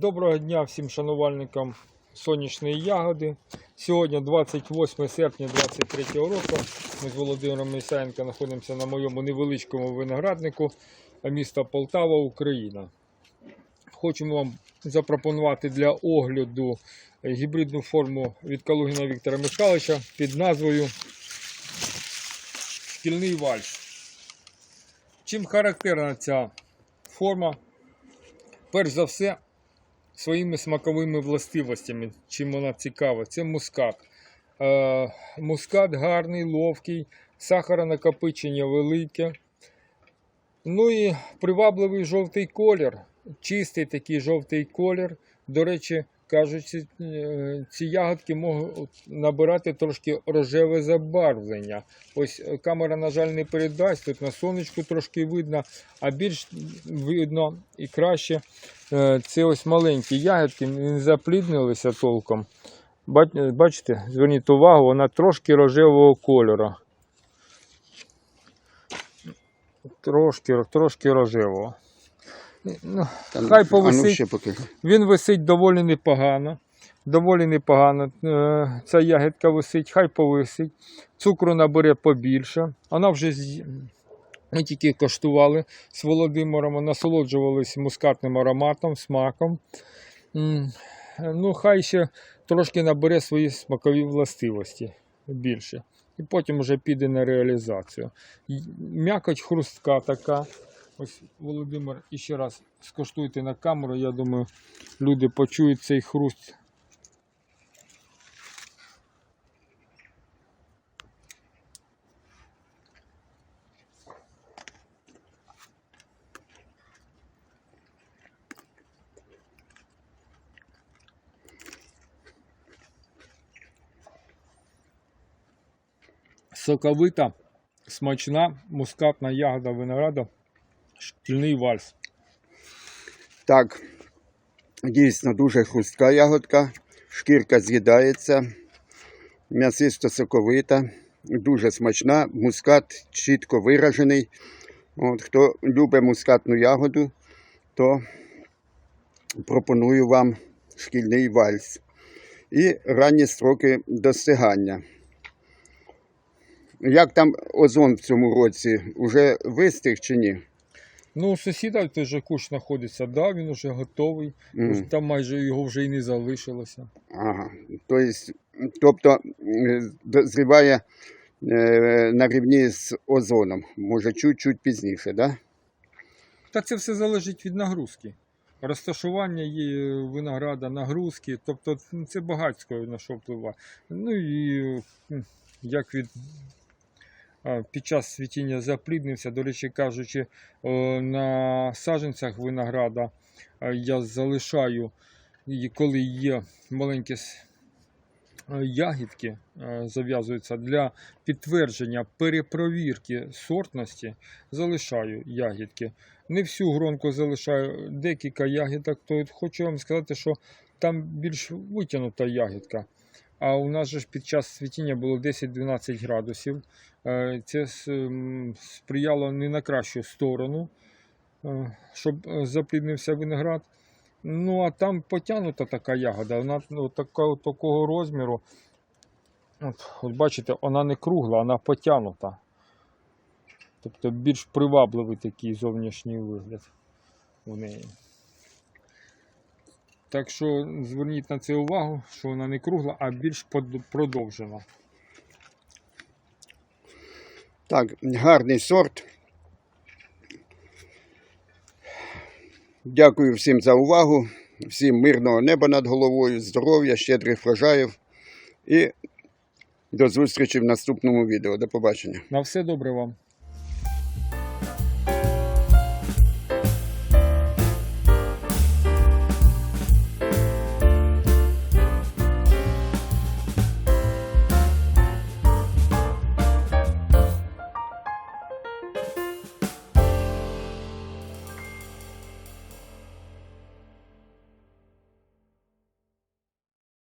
Доброго дня всім шанувальникам сонячної ягоди. Сьогодні 28 серпня 2023 року. Ми з Володимиром Місаєнко знаходимося на моєму невеличкому винограднику міста Полтава, Україна. Хочемо вам запропонувати для огляду гібридну форму від Калугіна Віктора Михайловича під назвою Шкільний вальс. Чим характерна ця форма? Перш за все, своїми смаковими властивостями, чим вона цікава, це мускат. Е, мускат гарний, ловкий, сахаронакопичення велике. Ну і привабливий жовтий колір, чистий такий жовтий колір. До речі, кажуть, е, ці ягодки можуть набирати трошки рожеве забарвлення. Ось е, камера, на жаль, не передасть. Тут на сонечку трошки видно, а більш видно і краще. е, Це ось маленькі ягодки, не запліднилися толком. Бачите, зверніть увагу, вона трошки рожевого кольору. Трошки, трошки рожевого. Ну, Там, Хай А ну повисить. ще покажи. він висить доволі непогано. Доволі непогано. Е, Ця ягідка висить, хай повисить. Цукру набере побільше. Вона вже з... ми тільки коштували з Володимиром, насолоджувалися мускатним ароматом, смаком. Ну, хай ще трошки набере свої смакові властивості більше. І потім вже піде на реалізацію. М'якоть хрустка така. Ось Володимир, іще раз скоштуйте на камеру. Я думаю, люди почують цей хруст. Соковита, смачна, мускатна ягода винограда, шкільний вальс. Так, дійсно дуже хрустка ягодка, шкірка з'їдається, м'ясисто соковита, дуже смачна, мускат чітко виражений. От, хто любить мускатну ягоду, то пропоную вам шкільний вальс. І ранні строки достигання. Як там озон в цьому році? Уже вистиг чи ні? Ну, у сусіда той же кущ знаходиться, да, він вже готовий. Мгм. Там майже його вже і не залишилося. Ага. То есть, тобто е, дозріває е, на рівні з озоном, може чуть-чуть пізніше, да? Та це все залежить від нагрузки. Розташування є винограда, нагрузки, тобто це багатько на що впливає. Ну і м, як від під час світіння запліднився, до речі кажучи, на саджанцях винограда я залишаю, коли є маленькі е, ягідки е, зав'язуються для підтвердження перепровірки сортності, залишаю ягідки. Не всю гронку залишаю, декілька ягідок. То хочу вам сказати, що там більш витягнута ягідка. А у нас же ж під час світіння було 10-12 градусів. Е, Це сприяло не на кращу сторону, е, щоб е, запліднився виноград. Ну, а там потягнута така ягода, вона ну, така, такого розміру. От, от бачите, вона не кругла, вона потягнута. Тобто більш привабливий такий зовнішній вигляд в неї. Так що зверніть на це увагу, що вона не кругла, а більш продовжена. Так, гарний сорт. Дякую всім за увагу. Всім мирного неба над головою, здоров'я, щедрих врожаїв. І до зустрічі в наступному відео. До побачення. На все добре вам.